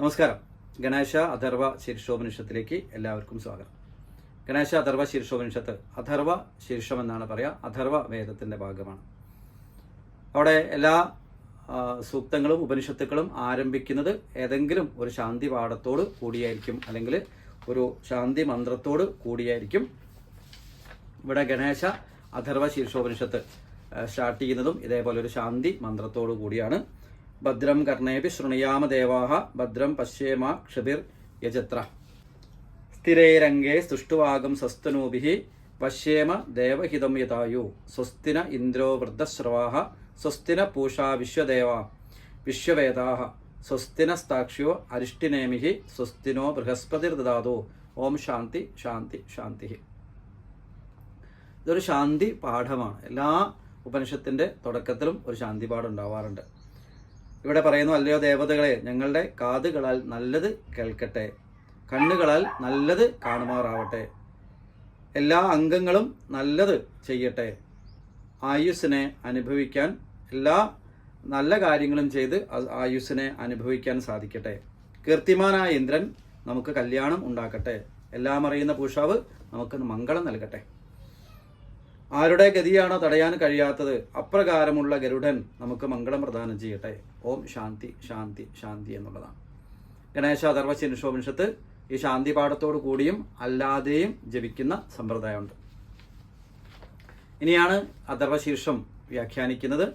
നമസ്കാരം. ഗണേശ അഥർവ ശീർഷോപനിഷത്തിലേക്ക് എല്ലാവർക്കും സ്വാഗതം. ഗണേശ അഥർവ ശീർഷോപനിഷത്ത് അഥർവ ശീർഷം എന്നാണ് പറയുക അഥർവ വേദത്തിന്റെ ഭാഗമാണ്. അവിടെ എല്ലാ സൂക്തങ്ങളും ഉപനിഷത്തുക്കളും ആരംഭിക്കുന്നത് ഏതെങ്കിലും ഒരു ശാന്തി പാഠത്തോട് കൂടിയായിരിക്കും അല്ലെങ്കിൽ ഒരു ശാന്തി മന്ത്രത്തോട് കൂടിയായിരിക്കും. ഇവിടെ ഗണേശ അഥർവ ശീർഷോപനിഷത്ത് സ്റ്റാർട്ട് ചെയ്യുന്നതും ഇതേപോലെ ഒരു ശാന്തി മന്ത്രത്തോടു കൂടിയാണ്. ഭദ്രം കർണേപി ശൃണയാമ ദേവാഹ ഭദ്രം പശ്യേമ ക്ഷുഭിർ യജത്ര. സ്ഥിരൈരംഗേ സുഷ്ടുവാഗം സ്വസ്തനൂഭി പശ്യേമ ദേവഹിതം യഥായു. സ്വസ്തിന ഇന്ദ്രോ വൃദ്ധശ്രവാഹ സ്വസ്തിന പൂഷാ വിശ്വദേവ. വിശ്വവേദാഹ സ്വസ്തിനസ്താക്ഷ്യോ അരിഷ്ടിനേമിഹി സ്വസ്തിനോ ബൃഹസ്പതിർദാതു ഓം ശാന്തി ശാന്തി ശാന്തി ഇതൊരു ശാന്തി പാഠമാണ്. എല്ലാ ഉപനിഷത്തിന്റെ തുടക്കത്തിലും ഒരു ശാന്തി പാഠം ഉണ്ടാവാറുണ്ട്. ഇവിടെ പറയുന്നു അല്ലയോ ദേവതകളെ ഞങ്ങളുടെ കാതുകളാൽ നല്ലത് കേൾക്കട്ടെ. കണ്ണുകളാൽ നല്ലത് കാണുമാറാവട്ടെ. എല്ലാ അംഗങ്ങളും നല്ലത് ചെയ്യട്ടെ. ആയുസ്സിനെ അനുഭവിക്കാൻ എല്ലാ നല്ല കാര്യങ്ങളും ചെയ്ത് ആയുസ്സിനെ അനുഭവിക്കാൻ സാധിക്കട്ടെ. കീർത്തിമാനായ ഇന്ദ്രൻ നമുക്ക് കല്യാണം ഉണ്ടാക്കട്ടെ. എല്ലാം അറിയുന്ന പൂഷാവ് നമുക്ക് മംഗളം നൽകട്ടെ. ആരുടെ ഗതിയാണോ തടയാൻ കഴിയാത്തത് അപ്രകാരമുള്ള ഗരുഡൻ നമുക്ക് മംഗളം പ്രദാനം ചെയ്യട്ടെ. ഓം ശാന്തി ശാന്തി ശാന്തി എന്നുള്ളതാണ്. ഗണേശ അഥർവ ശിനുഷോപനിഷത്ത് ഈ ശാന്തി പാഠത്തോടു കൂടിയും അല്ലാതെയും ജപിക്കുന്ന സമ്പ്രദായമുണ്ട്. ഇനിയാണ് അഥർവശീർഷം വ്യാഖ്യാനിക്കുന്നത്.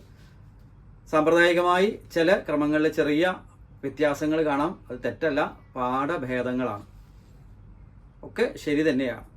സാമ്പ്രദായികമായി ചില ക്രമങ്ങളിൽ ചെറിയ വ്യത്യാസങ്ങൾ കാണാം. അത് തെറ്റല്ല പാഠഭേദങ്ങളാണ്. ഒക്കെ ശരി തന്നെയാണ്.